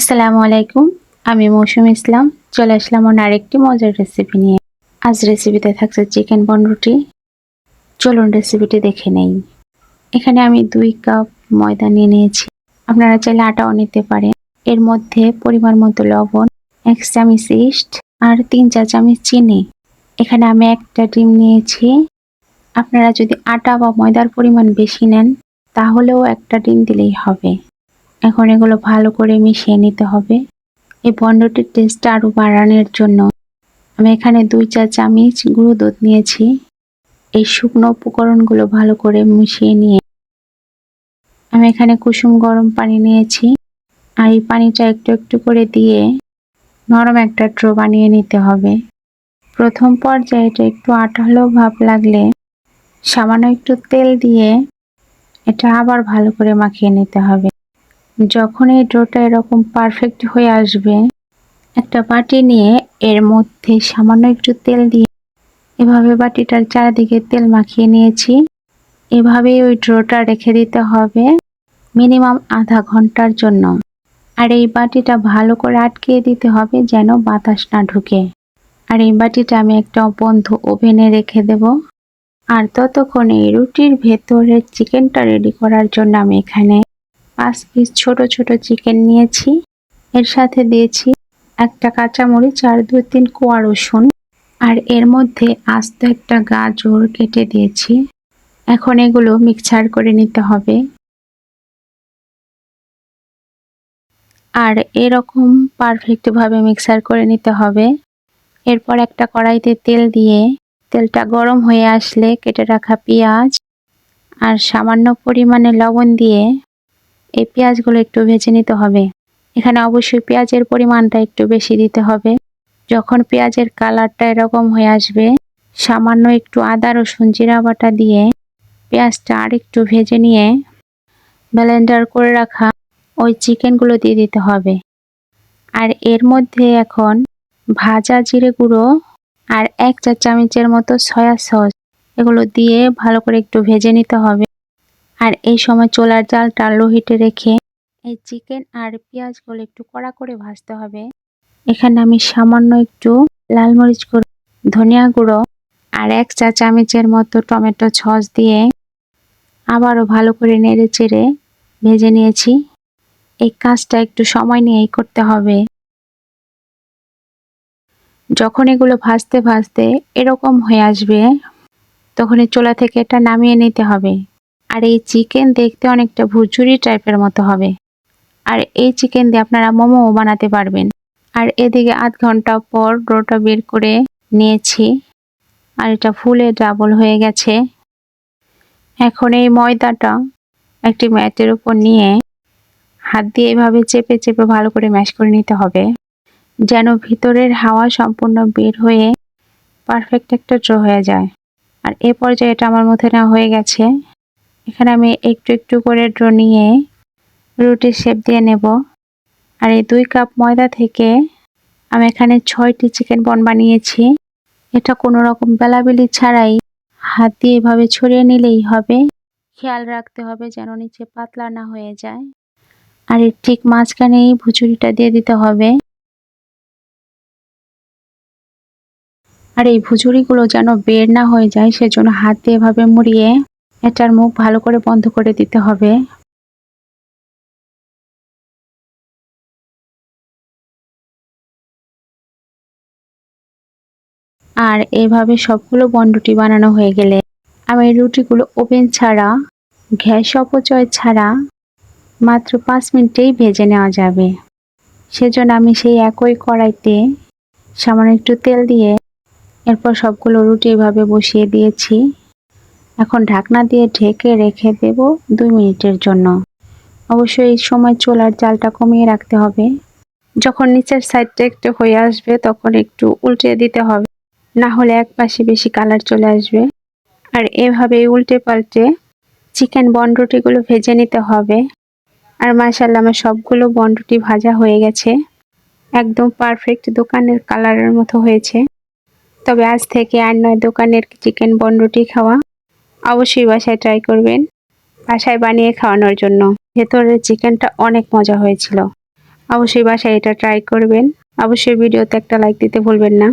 আসসালামু আলাইকুম। আমি মৌসুম ইসলাম, চলে আসলাম অন্য আরেকটি মজার রেসিপি নিয়ে। আজ রেসিপিতে থাকছে চিকেন বনরুটি চলুন রেসিপিটি দেখে নেই। এখানে আমি দুই কাপ ময়দা নিয়ে নিয়েছি। আপনারা চাইলে আটাও নিতে পারেন। এর মধ্যে পরিমাণ মতো লবণ, এক চামচ ইস্ট আর তিন চার চামচ চিনি। এখানে আমি একটা ডিম নিয়েছি। আপনারা যদি আটা বা ময়দার পরিমাণ বেশি নেন, তাহলেও একটা ডিম দিলেই হবে। এখন এগুলো ভালো করে মিশিয়ে নিতে হবে। এই বন্ডটির টেস্টটা আরও বাড়ানোর জন্য আমি এখানে দুই চা চামচ গুঁড়ো দুধ নিয়েছি। এই শুকনো উপকরণগুলো ভালো করে মিশিয়ে নিয়ে আমি এখানে কুসুম গরম পানি নিয়েছি। আর এই পানিটা একটু একটু করে দিয়ে নরম একটা ড্রো বানিয়ে নিতে হবে। প্রথম পর্যায়ে এটা একটু আঠালো ভাব লাগলে সামান্য একটু তেল দিয়ে এটা আবার ভালো করে মাখিয়ে নিতে হবে। যখন এই ডোটা এরকম পারফেক্ট হয়ে আসবে, একটা বাটি নিয়ে এর মধ্যে সামান্য একটু তেল দিয়ে এভাবে বাটিটার চারিদিকে তেল মাখিয়ে নিয়েছি। এভাবেই ওই ড্রোটা রেখে দিতে হবে মিনিমাম আধা ঘণ্টার জন্য। আর এই বাটিটা ভালো করে আটকিয়ে দিতে হবে যেন বাতাস না ঢুকে। আর এই বাটিটা আমি একটা বন্ধ ওভেনে রেখে দেব। আর ততক্ষণে এই রুটির ভেতরের চিকেনটা রেডি করার জন্য আমি এখানে পাঁচ পিস ছোট ছোট চিকেন নিয়েছি। এর সাথে দিয়েছি একটা কাঁচামরিচ আর দু তিন কোয়া রসুন। আর এর মধ্যে আস্ত একটা গাজর কেটে দিয়েছি। এখন এগুলো মিক্সার করে নিতে হবে। আর এরকম পারফেক্টভাবে মিক্সার করে নিতে হবে। এরপর একটা কড়াইতে তেল দিয়ে, তেলটা গরম হয়ে আসলে কেটে রাখা পেঁয়াজ আর সামান্য পরিমাণে লবণ দিয়ে এই পেঁয়াজগুলো একটু ভেজে নিতে হবে। এখানে অবশ্যই পেঁয়াজের পরিমাণটা একটু বেশি দিতে হবে। যখন পেঁয়াজের কালারটা এরকম হয়ে আসবে, সামান্য একটু আদা, রসুন, জিরা বাটা দিয়ে পেঁয়াজটা আর একটু ভেজে নিয়ে ব্লেন্ডার করে রাখা ওই চিকেনগুলো দিয়ে দিতে হবে। আর এর মধ্যে এখন ভাজা জিরে গুঁড়ো আর এক চা চামচের মতো সয়া সস এগুলো দিয়ে ভালো করে একটু ভেজে নিতে হবে। আর এই সময় চোলার জালটা লো হিটে রেখে এই চিকেন আর পেঁয়াজগুলো একটু কড়া করে ভাজতে হবে। এখানে আমি সামান্য একটু লাল মরিচ গুঁড়ো, ধনিয়া গুঁড়ো আর এক চা চামচের মতো টমেটো সস দিয়ে আবারও ভালো করে নেড়ে চেড়ে ভেজে নিয়েছি। এই কাজটা একটু সময় নিয়েই করতে হবে। যখন এগুলো ভাজতে ভাজতে এরকম হয়ে আসবে তখন চোলা থেকে এটা নামিয়ে নিতে হবে। আর এই চিকেন দেখতে অনেকটা ভুচুরি টাইপের মতো হবে। আর এই চিকেন দিয়ে আপনারা মোমো বানাতে পারবেন। আর এদিকে আধ ঘণ্টা পর ডোটা বের করে নিয়েছি। আর এটা ফুলে ডাবল হয়ে গেছে। এখন এই ময়দাটা একটি ম্যাটের উপর নিয়ে হাত দিয়ে এভাবে চেপে চেপে ভালো করে ম্যাশ করে নিতে হবে। যেন ভিতরের হাওয়া সম্পূর্ণ বের হয়ে পারফেক্ট একটা ড্র হয়ে যায়। আর এ পর্যায়ে এটা আমার মধ্যে নেওয়া হয়ে গেছে। এখানে আমি একটু একটু করে ড্র নিয়ে রুটির শেপ দিয়ে নেব। আর এই দুই কাপ ময়দা থেকে আমি এখানে ছয়টি চিকেন বন বানিয়েছি। এটা কোনো রকম বেলাবেলি ছাড়াই হাত দিয়ে এভাবে ছড়িয়ে নিলেই হবে। খেয়াল রাখতে হবে যেন নিচে পাতলা না হয়ে যায়। আর এর ঠিক মাঝখানেই ভুচুরিটা দিয়ে দিতে হবে। আর এই ভুচুরিগুলো যেন বের না হয়ে যায়, সেজন্য হাত দিয়ে এভাবে মুড়িয়ে এটার মুখ ভালো করে বন্ধ করে দিতে হবে। আর এভাবে সবগুলো বনরুটি বানানো হয়ে গেলে আমি রুটিগুলো ওভেন ছাড়া, গ্যাস অপচয় ছাড়া মাত্র পাঁচ মিনিটেই ভেজে নেওয়া যাবে। সেজন্য আমি সেই একই কড়াইতে সামান্য একটু তেল দিয়ে এরপর সবগুলো রুটি এভাবে বসিয়ে দিয়েছি। এখন ঢাকনা দিয়ে ঢেকে রেখে দেব দুই মিনিটের জন্য। অবশ্যই এই সময় চোলার জালটা কমিয়ে রাখতে হবে। যখন নিচের সাইডটা একটু হয়ে আসবে, তখন একটু উল্টে দিতে হবে। না হলে এক পাশে বেশি কালার চলে আসবে। আর এভাবে উল্টে পাল্টে চিকেন বনরুটিগুলো ভেজে নিতে হবে। আর মাসাল্লাহ আমার সবগুলো বনরুটি ভাজা হয়ে গেছে। একদম পারফেক্ট দোকানের কালারের মতো হয়েছে। তবে আজ থেকে আর নয় দোকানের চিকেন বনরুটি খাওয়া। অবশ্যই বাসায় ট্রাই করবেন। বাসায় বানিয়ে খাওয়ানোর জন্য। ভেতরের চিকেনটা অনেক মজা হয়েছিল। অবশ্যই বাসায় এটা ট্রাই করবেন। অবশ্যই ভিডিওতে একটা লাইক দিতে ভুলবেন না।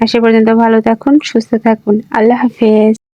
আর পর্যন্ত ভালো থাকুন, সুস্থ থাকুন। আল্লাহ হাফেজ।